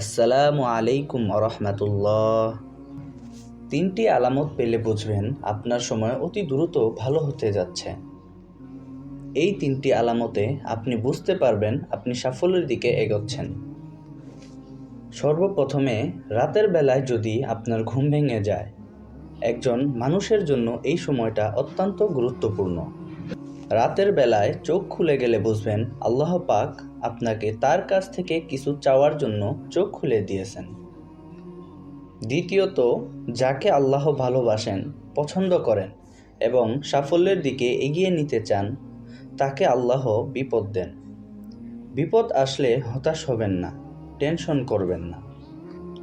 আসসালামু আলাইকুম রহমতুল্লাহ তিনটি আলামত পেলে বুঝবেন আপনার সময় অতি দ্রুত ভালো হতে যাচ্ছে। এই তিনটি আলামতে আপনি বুঝতে পারবেন আপনি সাফল্যের দিকে এগোচ্ছেন। সর্বপ্রথমে, রাতের বেলায় যদি আপনার ঘুম ভেঙে যায়, একজন মানুষের জন্য এই সময়টা অত্যন্ত গুরুত্বপূর্ণ। রাতের বেলায় চোখ খুলে গেলে বুঝবেন আল্লাহ পাক আপনাকে তার কাছ থেকে কিছু চাওয়ার জন্য চোখ খুলে দিয়েছেন। দ্বিতীয়ত, যাকে আল্লাহ ভালোবাসেন, পছন্দ করেন এবং সাফল্যের দিকে এগিয়ে নিতে চান, তাকে আল্লাহ বিপদ দেন। বিপদ আসলে হতাশ হবেন না, টেনশন করবেন না।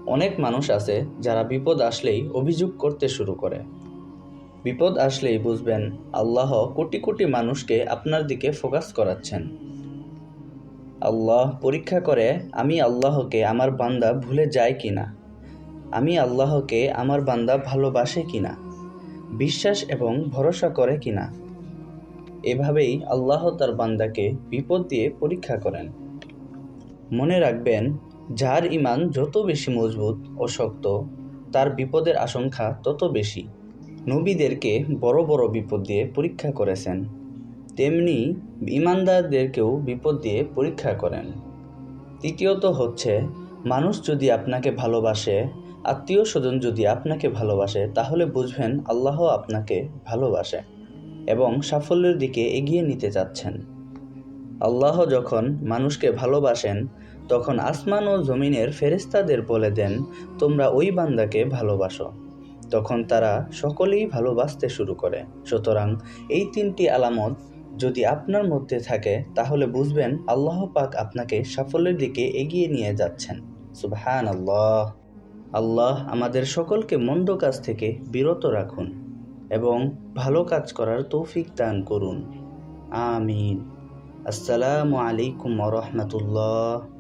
অনেক মানুষ আছে যারা বিপদ আসলেই অভিযোগ করতে শুরু করে। বিপদ আসলেই বুঝবেন, আল্লাহ কোটি কোটি মানুষকে আপনার দিকে ফোকাস করাচ্ছেন। আল্লাহ পরীক্ষা করে, আমি আল্লাহকে আমার বান্দা ভুলে যায় কি না আমি আল্লাহকে আমার বান্দা ভালোবাসে কি না বিশ্বাস এবং ভরসা করে কি না এভাবেই আল্লাহ তার বান্দাকে বিপদ দিয়ে পরীক্ষা করেন। মনে রাখবেন, যার ইমান যত বেশি মজবুত ও শক্ত, তার বিপদের আশঙ্কা তত বেশি। নবীদেরকে বড় বড় বিপদ দিয়ে পরীক্ষা করেছেন। তেমনি ইমানদারদেরকেও বিপদ দিয়ে পরীক্ষা করেন। তৃতীয়ত হচ্ছে, মানুষ যদি আপনাকে ভালোবাসে, আত্মীয় স্বজন যদি আপনাকে ভালোবাসে, তাহলে বুঝবেন আল্লাহ আপনাকে ভালোবাসে এবং সাফল্যের দিকে এগিয়ে নিতে চাচ্ছেন। আল্লাহ যখন মানুষকে ভালোবাসেন, তখন আসমান ও জমিনের ফেরেস্তাদের বলে দেন, তোমরা ওই বান্দাকে ভালোবাসো। তখন তারা সকলেই ভালোবাসতে শুরু করে। সুতরাং এই তিনটি আলামত যদি আপনার মধ্যে থাকে, তাহলে বুঝবেন আল্লাহ পাক আপনাকে সাফল্যের দিকে এগিয়ে নিয়ে যাচ্ছেন। সুবহান আল্লাহ আল্লাহ আমাদের সকলকে মন্দ কাজ থেকে বিরত রাখুন এবং ভালো কাজ করার তৌফিক দান করুন। আমিন। আসসালামু আলাইকুম রহমতুল্লাহ।